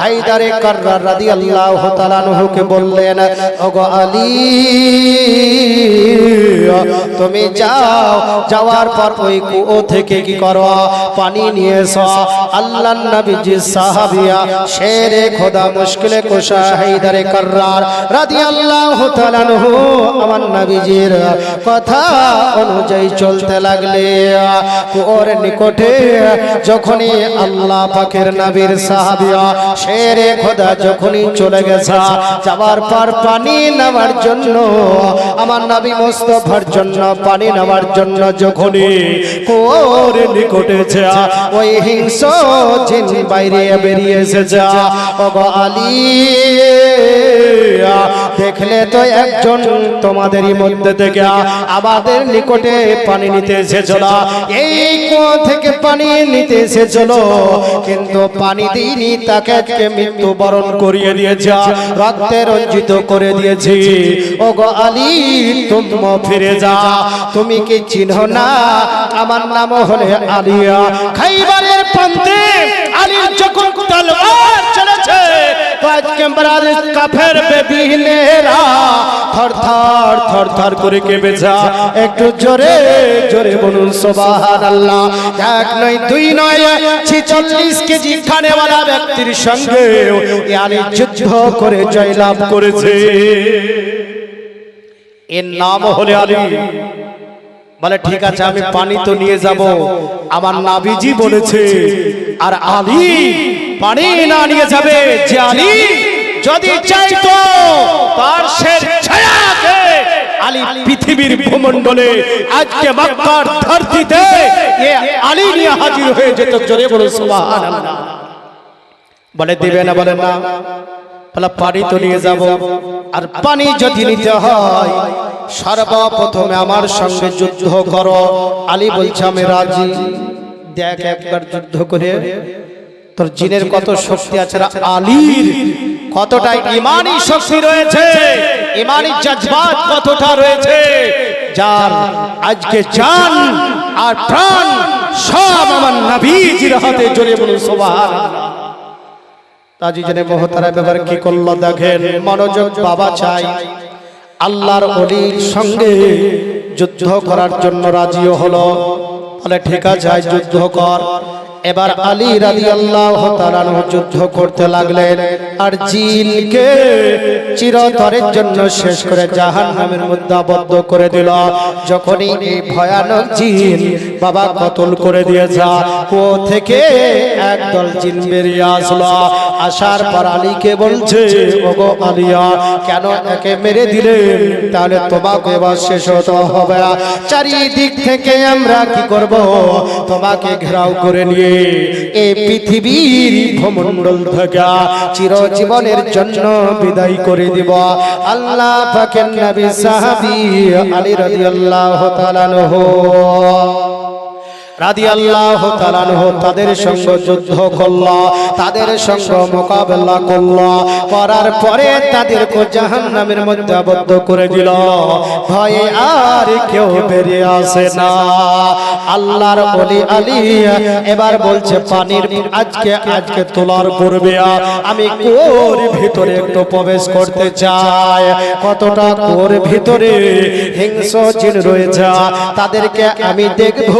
হায়দারে কাররার রাদিয়াল্লাহু তাআলা আনহুকে বললেন, ওগো আলী, তুমি যাও, যাওয়ার পর ওই কুয়ো থেকে কি করো? পানি নিয়ে এসো। আল্লাহর নবীজি সাহাবিয়া শেরে খোদা মুশকিলে কোশা হায়দারে কাররার রাদিয়াল্লাহু তাআলা আনহু আমার নবীজির কথা অনুযায়ী চলতে লাগলে। কুয়োর নিকটে যখনই আল্লাহ পাকের নবীর সাহাবিয়া শেরে খোদা যখনই চলে গেছে যাবার পর পানি নেওয়ার জন্য, আমার নবী মোস্তফার জন্য পানি নেওয়ার জন্য যখনই কোর নিকটে যা ওই হিংস জিন বাইরে বেরিয়ে এসেছে, ওগো আলী দেখলে তো একজন তোমাদেরই মধ্যে থেকে আমাদের নিকটে পানি নিতে এসেছিল। এই কুয়ো থেকে পানি নিতে এসেছিল, কিন্তু পানি দিইনি, তাকে আজকে মৃত্যু বরণ করিয়ে দিয়েছে, রক্তে রঞ্জিত করে দিয়েছি। ও গো আলী তুমি ফিরে যা, তুমি কি চিনহ না? আমার নাম হলে আলিয়া। খাইবারের প্রান্তে আলীর যখন তলোয়ার চলেছে আজকে বরাদ কাফের বেবিনেরা। থর থর থর থর করে কেঁপেছে একটু জোরে জোরে বলুন, সুবহানাল্লাহ। এক নয়, দুই নয়, ছিচল্লিশ কেজি খানেওয়ালা ব্যক্তির সঙ্গে আলী যুদ্ধ করে জয়লাভ করেছে। এর নাম হলে আলী। বলে, ঠিক আছে, আমি পানি তো নিয়ে যাব। আমার নাবিজি বলেছে আর আলী পানি না নিয়ে যাবে, যে আলী যদি চাইতো তার শের ছায়াকে আলী পৃথিবীর ভূমণ্ডলে আজকে মক্কার ধরতিতে এ আলী নিয়ে হাজির হয়ে যেত, জোরে বলো সুবহানাল্লাহ। বলে দিবে না, বলে না। বলে পানি তো নিয়ে যাব, আর পানি যদি নিতে হয়, সর্বপ্রথমে আমার সঙ্গে যুদ্ধ করো। আলী বলছে, আমি রাজি। দেখ একবার যুদ্ধ করে তোর জিনের কত শক্তি আছে আলীর কতটা ইমানি শক্তি রয়েছে ইমানি জজবাত কতটা রয়েছে যার আজকে জান আর প্রাণ সব আমার নবীজির হাতে জোরে বলুন সুবহানাল্লাহ তাজি জেনে মহতারা ব্যাপার কি করল দেখেন মনোযোগ বাবা চাই। আল্লাহর অলির সঙ্গে যুদ্ধ করার জন্য রাজিও হলো। বলে ঠিক আছে যুদ্ধ কর। এবার আলী রাজি আল্লাহ যুদ্ধ করতে লাগলেন। আর জিনকে চিরতরের জন্য শেষ করে জাহান নামের মধ্যে আবদ্ধ করে দিল। যখনই এই ভয়ানক জিন বাবা কতল করে দিয়েছে ও থেকে একদল জিন বেরিয়ে আসলো। আসার পর আলীকে বলছে ওগো আলিয়া কেন একে মেরে দিলে? তাহলে তোমাকে এবার শেষ হতে হবে। চারিদিক থেকে আমরা কি করব? তোমাকে ঘেরাও করে নিয়ে এই পৃথিবীর ভূমণ্ডল থেকে চিরজীবনের জন্য বিদায় করে দিব। আল্লাহ পাকের নবী সাহাবী আলী রাদিয়াল্লাহু তাআলা আনহু। রাদি আল্লাহ তাদের সঙ্গে যুদ্ধ করল, তাদের মোকাবেলা করার পরে তাদেরকে জাহান নামের মধ্যে করে আর কেউ আল্লাহর এবার বলছে, পানির আজকে আজকে তোলার পূর্বে আমি কোর ভিতরে একটু প্রবেশ করতে চাই। কতটা কোর ভিতরে হিংস জিন রয়েছে, তাদেরকে আমি দেখব।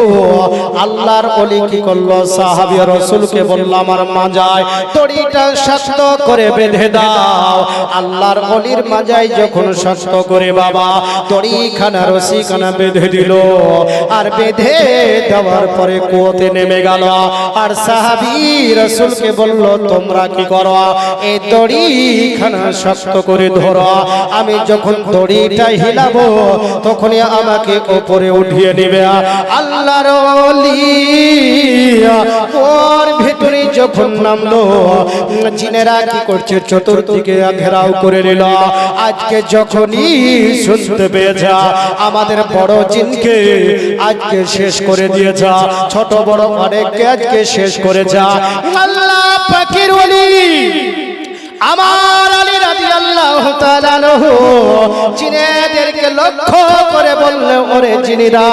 আল্লাহর অলি কি করল? সাহাবি রসুলকে বলল, আমার মাজায় তড়িটা শক্ত করে বেঁধে দাও। আল্লাহর অলির মাজায় যখন শক্ত করে, বাবা, তড়িখানা রশিখানা বেঁধে দিল। আর বেঁধে দেওয়ার পরে কুয়োতে নেমে গেল। আর সাহাবি রসুলকে বলল, তোমরা কি করো? এই দড়িখানা শক্ত করে ধরো। আমি যখন দড়িটা হিলাবো, তখনই আমাকে ওপরে উঠিয়ে নিবে। আল্লাহর অলিয়া ওর ভিতরে যখন নামলো, জিনেরা কি করছে? চতুর্দিকে ঘেরাও করে নিল। আজকে যখনই শুনতে পেয়েছে আমাদের বড় জিনকে আজকে শেষ করে দিয়েছে ছোট বড় অনেককে আজকে শেষ করেছে আল্লাহ পাখির অলি আমার আলী রাজি আল্লাহ জিনেদেরকে লক্ষ্য করে বললে ওরে জিনিরা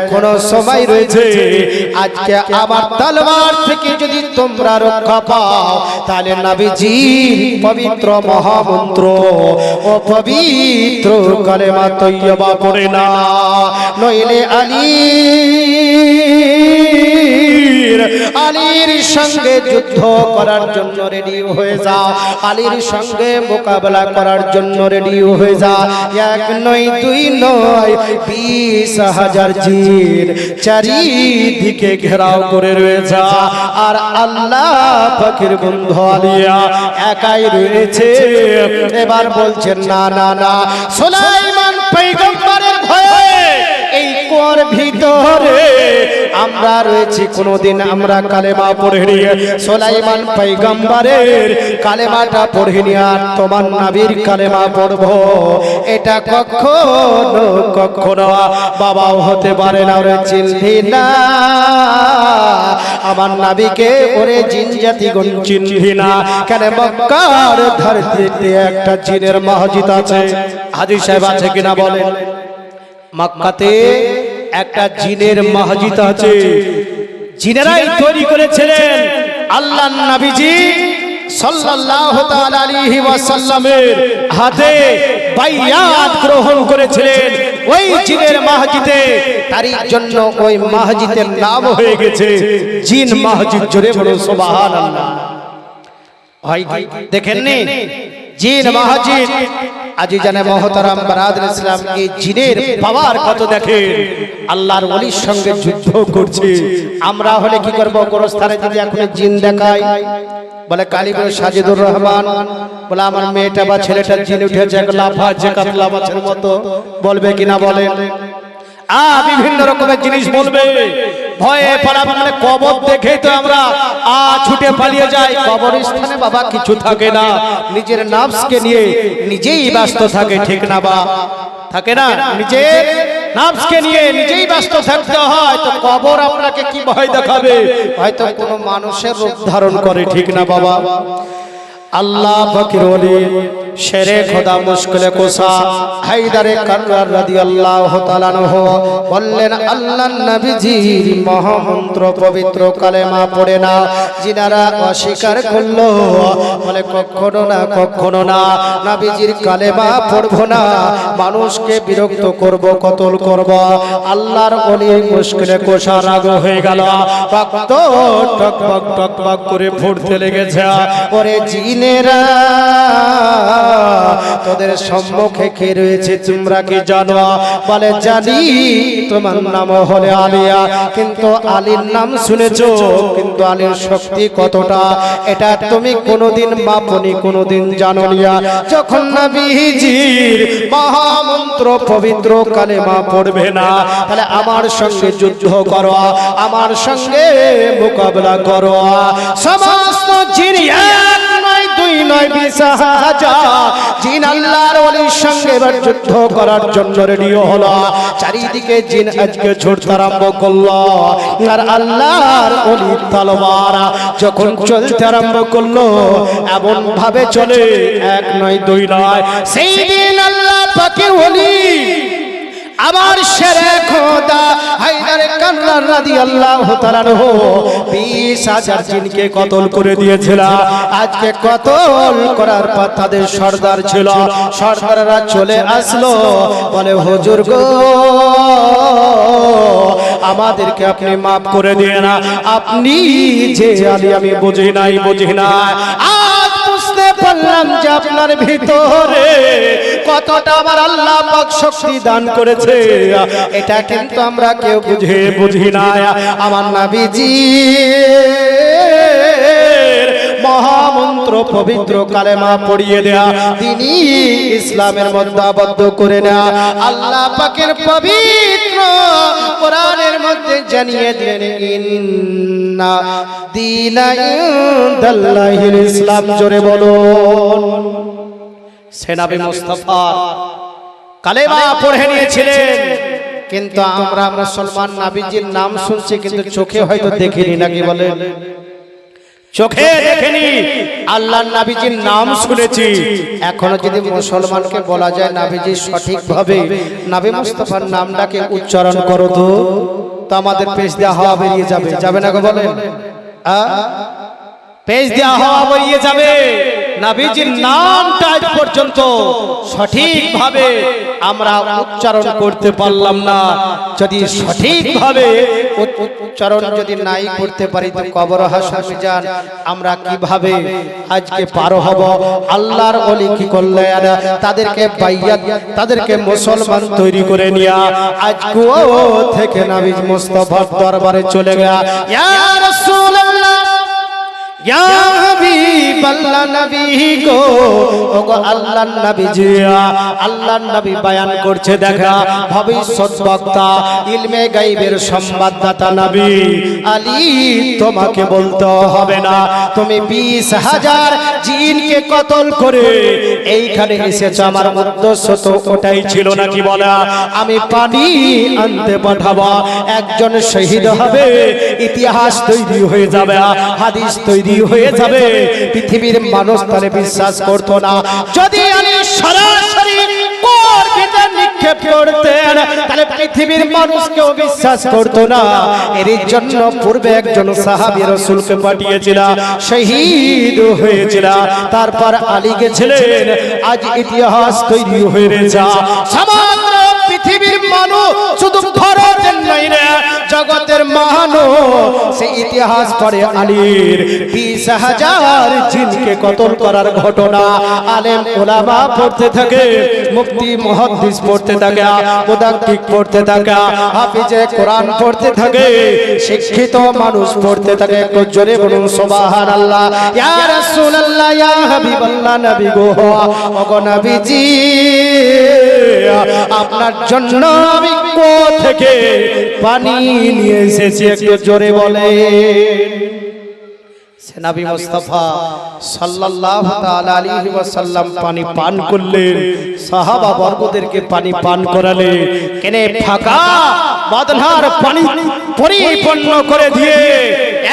এখনও সময় রয়েছে, আজকে আমার তলোয়ার থেকে যদি তোমরা রক্ষা পাও, তাহলে নবীজির পবিত্র মহামন্ত্র ও পবিত্র কালেমা তৈয়বা পড়ে না। নইলে আলী আলীর সঙ্গে যুদ্ধ করার জন্য রেডি হয়ে যাও আলীর সঙ্গে মোকাবেলা করার জন্য রেডি হয়ে যা। এক নয়, দুই নয়, বিশ হাজার জিন চারিদিকে ঘেরাও করে রয়েছে আর আল্লাহ পাখির বন্ধু আলিয়া একাই রয়েছে। এবার বলছেন, না না না, সোলাইমান পৈগম্বরের ভয়ে এই কোর ভিতরে আমরা রয়েছি কোনদিন আমরা কালেমা পড়ে নিয়ে। সোলাইমান পৈগম্বরের কালেমাটা পড়ে নিয়ে আর তোমার নাবির কালেমা পড়ব। এটা কখনো কখনো বাবাও হতে পারে না ওরে চিনলি না। আমার নাবিকে ওরে জিন জাতি গুণ চিনলি না। কেন মক্কার ধরতিতে একটা জিনের মসজিদ আছে। হাজি সাহেব আছে কিনা বলেন? মক্কাতে একটা জিনের মসজিদ আছে। জিনেরাই তৈরি করেছিলেন আল্লাহ নাবিজি আলাইহি হাতে বাইয়াত গ্রহণ করেছিলেন। ওই জিনের তারই জন্য ওই নাম হয়ে গেছে জিন জোরে বলো দেখেননি? জিন মসজিদ। আজি জানে মহতারাম বারাদুল ইসলাম এই জিনের পাওয়ার কত দেখে আল্লাহর ওলির সঙ্গে যুদ্ধ করছে। আমরা হলে কি করব? গোরস্থানে যদি এখন জিন দেখাই বলে কালীপুর সাজিদুর রহমান, বলে আমার মেয়েটা বা ছেলেটা জিন উঠেছে, এক লাফাচ্ছে কাতলা মাছের মতো। বলবে কিনা বলেন? আ, বিভিন্ন রকমের জিনিস বলবে। ভয়ে পালাবে মানে কবর দেখে তো আমরা আ, ছুটে পালিয়ে যাই। কবরস্থানে বাবা কিছু থাকে না। নিজের নাফসকে নিয়ে নিজেই ব্যস্ত থাকে, ঠিক না বা? থাকে না? নিজের নাফসকে নিয়ে নিজেই ব্যস্ত থাকতে হয়। তো কবর আপনাকে কি ভয় দেখাবে? হয়তো কোনো মানুষের রূপ ধারণ করে, ঠিক না বাবা? আল্লাহ ফকির ওলি, শেরে খোদা মুশকিলে কোসা হায়দারে কাররার রাদিয়াল্লাহু তাআলা আনহু বললেন, আল্লাহর নবীজির মহামন্ত্র পবিত্র কালেমা পড়ে না জিনারা অস্বীকার করল, বলে কখনো না কখনো না, নবীজির কালেমা পড়ব না, মানুষকে বিরক্ত করব, কতল করব, আল্লাহর ওলি মুশকিলে কোসা রাগ হয়ে গেল, রক্ত টকবক টকবক করে ফুটতে লেগেছে, ওরে জিনেরা তোদের সম্মুখে কে রয়েছে তোমরা কি জানো? বলে, জানি, তোমার নাম হলে আলিয়া, কিন্তু আলীর নাম শুনেছো? কিন্তু আলীর শক্তি কতটা? এটা তুমি কোনোদিন মাপনি, কোনোদিন জানো নিয়া যখন নবীজির মহামন্ত্র পবিত্র কালেমা পড়বে না, তাহলে আমার সঙ্গে যুদ্ধ করো, আমার সঙ্গে মোকাবেলা করো। সমস্ত জিন এক নয় যুদ্ধ করার হলো। চারিদিকে জিন আজকে আরম্ভ করল। যখন চলতে আরম্ভ করল এমন ভাবে চলে, এক নয়, দুই নয়। সেই দিন আল্লাহ পাকের ওলি আমার শেরে খোদা হায়দার কান্নার রাদিয়াল্লাহু তাআলা আনহু। 20 হাজার জিনকে কতল করে দিয়েছিল। আজকে কতল করার পর তাদের সর্দার ছিল। সর্দাররা চলে আসলো। বলে, হুজুর গো, আমাদেরকে আপনি মাফ করে দিয়ে না। আপনি যে আমি বুঝি নাই, বুঝি না। পারলাম যে আপনার ভিতরে কতটা আমার আল্লাহ পাক শক্তি দান করেছে। এটা কিন্তু আমরা কেউ বুঝে বুঝি না। আমার নাবিজি মহামন্ত্র পবিত্র কালেমা পড়িয়ে দেয়া। তিনি ইসলামের মধ্যে আবদ্ধ করে নেয়া। আল্লাহ পাকের পবিত্র কোরআনের মধ্যে জানিয়ে দেন ইন্না দিনা ইসলাম। জোরে বলুন। সেনাবে মুস্তাফা কালেমা পড়ে নিয়েছিলেন। কিন্তু আমরা মুসলমান নাবিজির নাম শুনছি, কিন্তু চোখে হয়তো দেখিনি, নাকি বলেন? চোখে দেখেনি আল্লাহ নাবিজির নাম শুনেছি। এখনও যদি মুসলমানকে বলা যায় নাবিজি সঠিকভাবে নাবি মুস্তফার নামটাকে উচ্চারণ করো তো। তো। আমাদের পেশ দেওয়া হওয়া বেরিয়ে যাবে। যাবে। না গো বলেন। আ? পেজ দেওয়া হওয়া বেরিয়ে যাবে। নাবিজির নামটা আজ পর্যন্ত সঠিকভাবে আমরা উচ্চারণ করতে পারলাম না। যদি সঠিকভাবে উচ্চারণ যদি নাই করতে পারি তো কবর হাসামি যান আমরা কীভাবে আজকে পারো হব? আল্লাহর অলি কি করলেন তাদেরকে বাইয়াত তাদেরকে মুসলমান তৈরি করে নিয়া। আজ কুয়ো থেকে নাবিজ মুস্তফার দরবারে চলে গেল। ইয়া রাসূলুল্লাহ। ইয়া হাবিবাল্লাহ নবী গো। ওগো আল্লাহর নবী জিয়া আল্লাহর নবী বয়ান করছে দেখা, ভবিষ্যৎ বক্তা, ইলমে গায়বের সংবাদদাতা নবী। আলী, তোমাকে বলতে হবে না, তুমি বিশ হাজার জিনকে কতল করে। এইখানে এসেছ, আমার উদ্দেশ্য তো ওটাই ছিল নাকি বলা? আমি পানি আনতে পাঠাবো, একজন শহীদ হবে, ইতিহাস তৈরি হয়ে যাবে, হাদিস তৈরি হয়ে যাবে পৃথিবীর মানুষ তাহলে বিশ্বাস করতো না। যদি আমি সরাসরি মানুষকেও বিশ্বাস করতো না। এর জন্য পূর্বে তারপর আলী গেছিলেন, আজ ইতিহাস তৈরি হয়ে যা সমগ্র মানুষ শুধু ভারতের নাই রে জগতের মানো। সেই ইতিহাস পড়ে আলীর। বিশ হাজার জিনকে কতল করার ঘটনা। আলেম ওলামা পড়তে থাকে মুক্তি মহাদ্দিস পড়তে থাকে মুদাক্কিক পড়তে থাকে হাফিজে কোরআন পড়তে থাকে শিক্ষিত মানুষ পড়তে থাকে। একটু জোরে বলুন সুবহানাল্লাহ। ইয়া রাসূলুল্লাহ ইয়া হাবিবাল্লাহ নবী গো ওগো নবীজি আপনার জন্য আমি কো থেকে পানি নিয়ে একটু জোরে বলে সেনাবি সাল্লাল্লাহু তাআলা আলাইহি ওয়াসাল্লাম পানি পান করলেন। সাহাবা বর্গদেরকে পানি পান করালে কেনে ফাঁকা বদনার পানি পরিপূর্ণ করে দিয়ে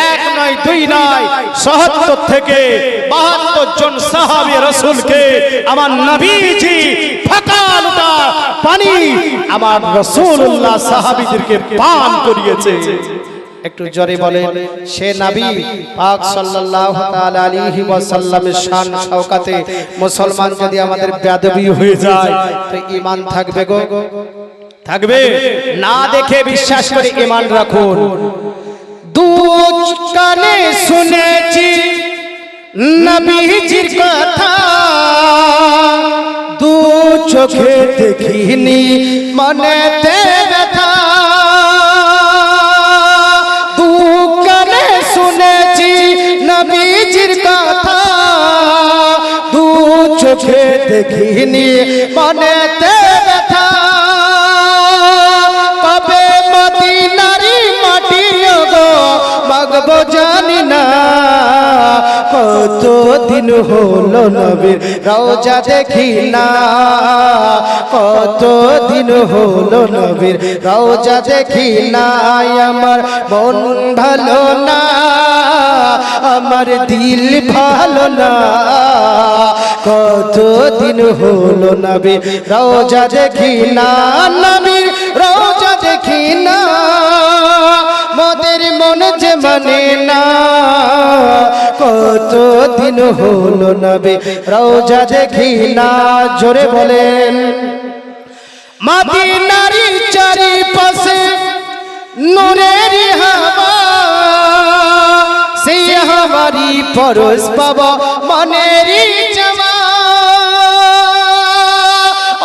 এক নয়, দুই নয় সহত্তর থেকে বাহাত্তর জন সাহাবি রসুলকে আমার নবীজি লোটা পানি আমার রসুল্লাহ সাহাবিদেরকে পান করিয়েছে। একটু জোরে বলেন সে নবী পাক সাল্লাল্লাহু তাআলা আলাইহি ওয়াসাল্লামের শান শওকাতে মুসলমান যদি আমাদের বেয়াদবি হয়ে যায় তো ঈমান থাকবে গো। থাকবে। না দেখে বিশ্বাস করে ঈমান রাখুন। দু কানে শুনেছি নবীজির কথা। চোখে দেখিনি, মনেতে ব্যথা। দু কানে শুনেছি নবীজির কথা। দু চোখে দেখিনি, মনেতে ব্যথা। কবে মদিনারি মাটি গো দিন হলো নবীর, রওজা দেখি না। কত দিন হলো নবীর, রওজা দেখি না আমার মন ভালো না, আমার দিল ভালো না। কত দিন হলো নবীর, রওজা দেখি না। নবীর, রওজা দেখি না। মন যে মানে না, কত দিন হলো নবী, রওজা দেখি না, জোরে বলেন। মাদিনারি চারিপাশে নূরের হাওয়া, সেই হাওয়ারি পরশ পাবা মনেরি জমা।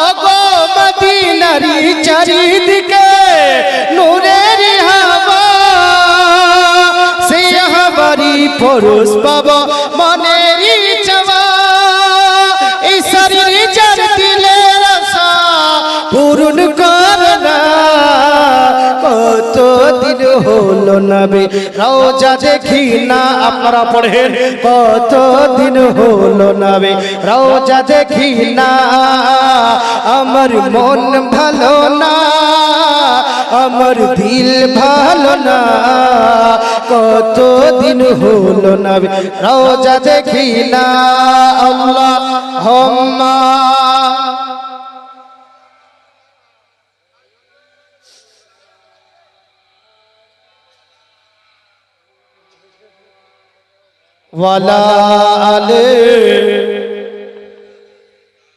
অগো মদিনারি চারিদিকে পরশ পাবা হলো নবে। রওজা দেখি না আপনারা পড়েন। কত দিন হলো নবে। রওজা দেখি না। আমার মন ভালো না। আমার দিল ভালো না। কত দিন হলো না রওজা দেখি না। আল্লাহ হম্মা।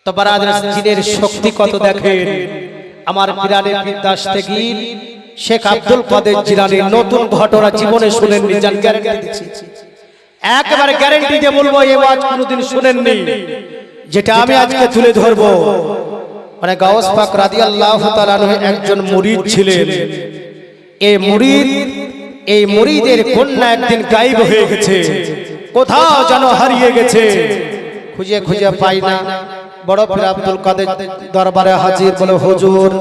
তো বারাদার জিনের শক্তি কত দেখেন? আমার পিরানে বিদ্যাস থেকে শেখ আব্দুল কাদের জিলানি নতুন ঘটনা জীবনে শুনেননি জান গ্যারান্টি একেবারে গ্যারান্টি দিয়ে বলব এই ওয়াজ কোনোদিন শুনেননি, যেটা আমি আজকে তুলে ধরবো। মানে গাউস পাক রাদিয়াল্লাহু একজন মুরিদ ছিলেন। এই মুরিদ, এই মুরিদের কন্যা একদিন গায়েব হয়ে গেছে। কোথাও যেন হারিয়ে গেছে। খুঁজে খুঁজে পাই না। বড় পীর আব্দুল কাদের দরবারে হাজির বলে হুজুর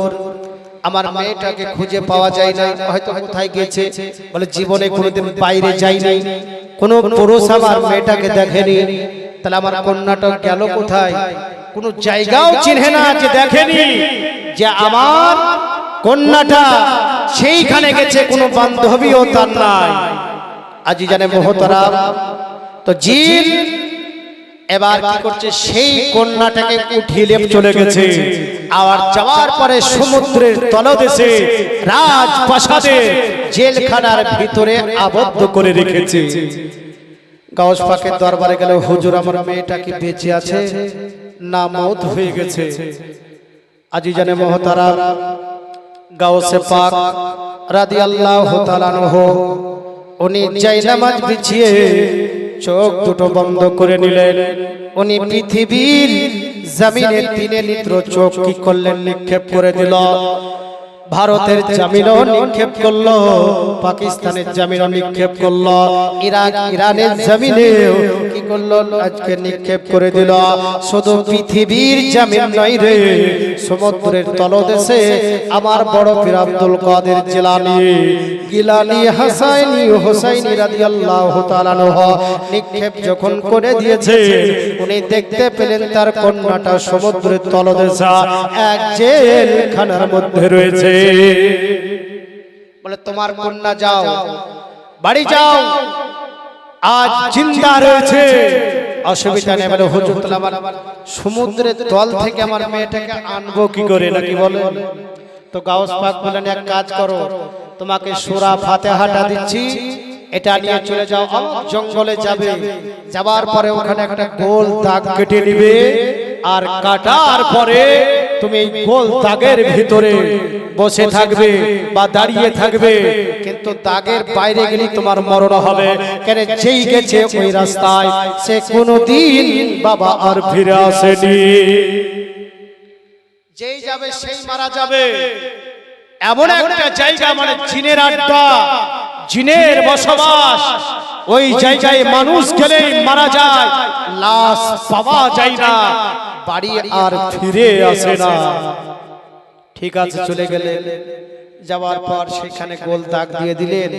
আমার মেয়েটাকে খুঁজে পাওয়া যায় না। হয়তো কোথায় গেছে। বলে জীবনে কোনোদিন বাইরে যাই নাই। কোনো পুরুষ আমার মেয়েটাকে দেখেনি। তাহলে আমার কন্যাটা গেল কোথায়? কোনো জায়গাও চিনহে না যে দেখেনি। যে আমার কন্যাটা সেইখানে গেছে। কোনো বান্ধবীও তার নাই। আজি জানে মোহতারাম তো জিন এবার কি করছে? সেই কন্যাটাকে উঠিয়ে চলে গেছে। আবার যাওয়ার পরে সমুদ্রের তলদেশে, রাজপ্রাসাদে, জেলখানার ভিতরে আবদ্ধ করে রেখেছে। গাউস পাকের দরবারে গেলে, হুজুর, আমার মেয়েটা কি বেঁচে আছে? না, মৌত হয়ে গেছে। আজি জানে মহতারা, গাউসে পাক তাআলা আনহু, উনি জায়নামাজ বিছিয়ে চোখ দুটো বন্ধ করে নিলেন। উনি পৃথিবীর জমিনে তিনে নিত্র চোখ কি করলেন নিক্ষেপ করে দিল। ভারতের জামিনও নিক্ষেপ করল পাকিস্তানের জামিনও নিক্ষেপ করল ইরাক ইরানের জামিনে কি করল? আজকে নিক্ষেপ করে দিল। শুধু পৃথিবীর জামিন নয় রে সমুদ্রের তলদেশে আমার বড় পীর আব্দুল কাদের জিলানি গিলানি হাসাইনি হোসাইনি রাদিয়াল্লাহু তাআলা আনহু নিক্ষেপ যখন করে দিয়েছে উনি দেখতে পেলেন তার কন্যাটা সমুদ্রের তলদেশে। এক জেলখানার মধ্যে রয়েছে। বলে তোমার কন্যা যাও। বাড়ি যাও। আজ জিন্দা রয়েছে। অসুবিধা নেই বলে হুজুর সমুদ্রের তল থেকে আমার মেয়েটাকে আনব কি করে নাকি বলে? তো গাউস পাক বলেন এক কাজ করো তোমাকে সুরা ফাতেহাটা দিচ্ছি। এটা নিয়ে চলে যাও জঙ্গলে যাবে। যাবার পরে ওখানে একটা গোল দাগ কেটে নিবে আর কাটার পরে তুমি এই গোল দাগের ভিতরে বসে থাকবে বা দাঁড়িয়ে থাকবে, কিন্তু দাগের বাইরে গেলে তোমার মরণ হবে। কেন যেই গেছে ওই রাস্তায়, সে কোনোদিন বাবা আর ফিরে আসেনি। যেই যাবে সেই মারা যাবে। এমন একটা জায়গা মানে জিনের আড্ডা, জিনের বসবাস। ওই জায়গায় মানুষ গেলেই মারা যায়। লাশ পাওয়া যায় না। বাড়ি আর ফিরে আসে না। ঠিক আছে চলে গেলে যাওয়ার পর সেখানে গোল দাগ দিয়ে দিলেন।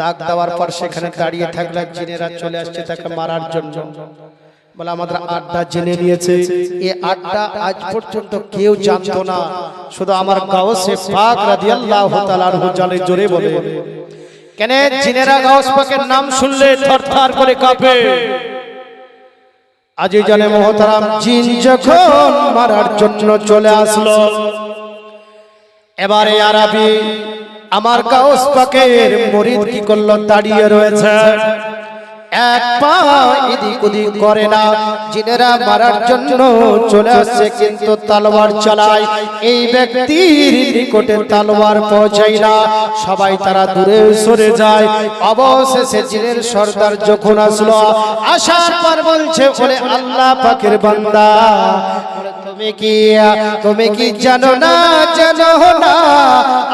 দাগ দেওয়ার পর সেখানে দাঁড়িয়ে থাকলে জিনেরা চলে আসছে তাকে মারার জন্য। বলে আমাদের আড্ডা জেনে নিয়েছে। এই আড্ডা আজ পর্যন্ত কেউ জানতো না। শুধু আমার গাওসে পাক রাদিয়াল্লাহু তাআলা আনহু জানে জোরে বলে। কেন? জিনেরা গাওস পাকের নাম শুনলে থরথর করে কাঁপে। আজি জানে মহতারাম জিন যখন মারার জন্য চলে আসলো এবারে আরবি আমার গাউস পাকের মরিদ কি করল দাঁড়িয়ে রয়েছে। এক পা এদিক ওদিক করে না। জিনেরা মারার জন্য চলে আসছে, কিন্তু তালোয়ার চালায়। এই ব্যক্তির নিকটে তালোয়ার পৌঁছায় না। সবাই তারা দূরে সরে যায়। অবশেষে জিনের সর্দার যখন আসলো, আসার পর বলছে বলে আল্লাহ পাকের বান্দা তুমি কি তুমি কি জানো না জানো না?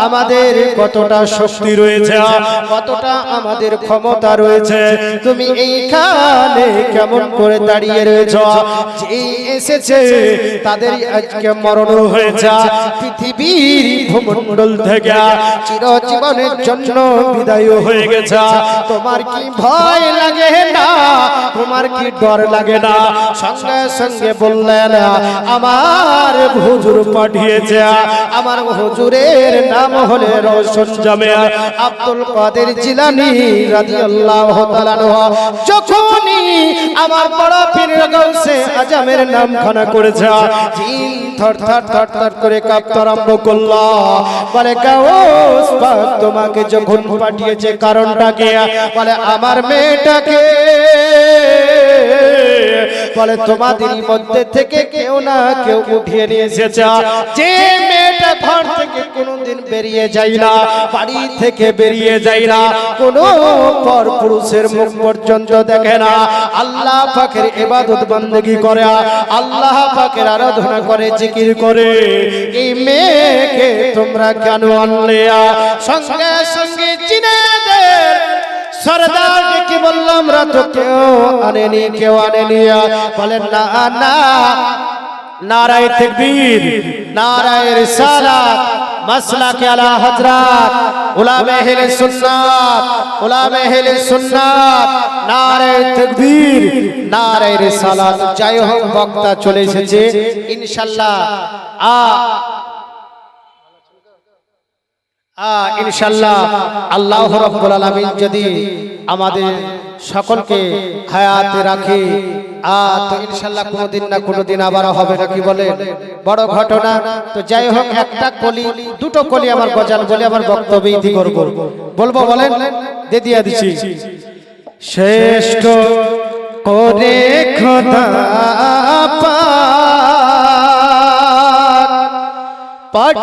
আমাদের কতটা শক্তি রয়েছে, কতটা আমাদের ক্ষমতা রয়েছে? তুমি এইখানে কেমন করে দাঁড়িয়ে রয়েছ? যে এসেছে তাদের আজকে মরণ হয়েছে। পৃথিবীর ভূমণ্ডল থেকে চিরজীবনের জন্য বিদায় হয়ে গেছে। তোমার কি ভয় লাগে না? তোমার কি ডর লাগে না? সঙ্গে সঙ্গে বললেন, আমার হুজুর পাঠিয়েছে। আমার হুজুরের নাম হলে রোশন জামে আব্দুল কাদের জিলানি রাদিয়াল্লাহু তাআলা যখনই আমার বড় পীর গাউসে আজমের নাম খানা করেছে, জিন থর থর করে কাঁপতে আরম্ভ করল। বলে, গাউস পাক তোমাকে যখন পাঠিয়েছে কারণটা কি বলে, আমার মেয়েটাকে। বলে তোমাদের মধ্যে থেকে কেউ না কেউ উঠিয়ে নিয়ে এসেছে। যে মেয়েটা ঘর থেকে কোনোদিন বেরিয়ে যায় না, বাড়ি থেকে বেরিয়ে যায় না, কোনো পর পুরুষের মুখ পর্যন্ত দেখে না। আল্লাহ পাকের ইবাদত বন্দেগী করে, আল্লাহ পাকের আরাধনা করে, জিকির করে। এই মেয়েকে তোমরা কেন আনলে সঙ্গে সঙ্গে চিনেদের সরদার কি বললাম আমরা তো কেউ আনেনি কেউ আনেনি বলেন, না না, নারায় তকবীর, নারায় রিসালাত, মাসলাক আলা হযরত, উলামা আহলে সুন্নাত, উলামা আহলে সুন্নাত, নারায় তকবীর, নারায় রিসালাত। যাই হোক, বক্তা চলে এসেছে ইনশাআল্লাহ আ ইনশাল্লাহ আল্লাহ রব্বুল আলামিন যদি আমাদের সকলকে হায়াতে রাখে তো ইনশাল্লাহ কোনোদিন না কোনোদিন আবার হবে না, কি বলে? বড় ঘটনা। তো যাই হোক, একটা কলি, দুটো কলি আমার গজাল বলে আমার বক্তব্য ইতি করব। বলব, বলেন? দে দিয়া দিছি শ্রেষ্ঠ করে খোদা পাক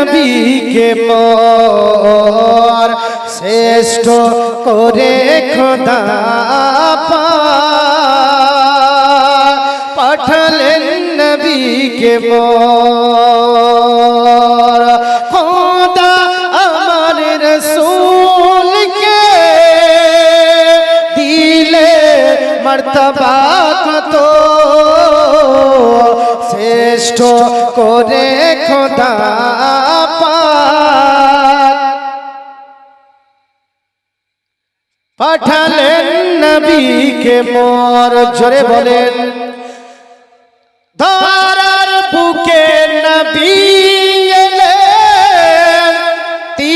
পাঠালেন নবীকে মোর শ্রেষ্ঠ করে খোদা পাক পাঠালেন নবীকে মোর খোদা আমার রসূলকে দিলে মর্তবা কত শ্রেষ্ঠ করে খোদা পাঠালেন নবীকে মোর জোরে বলেন।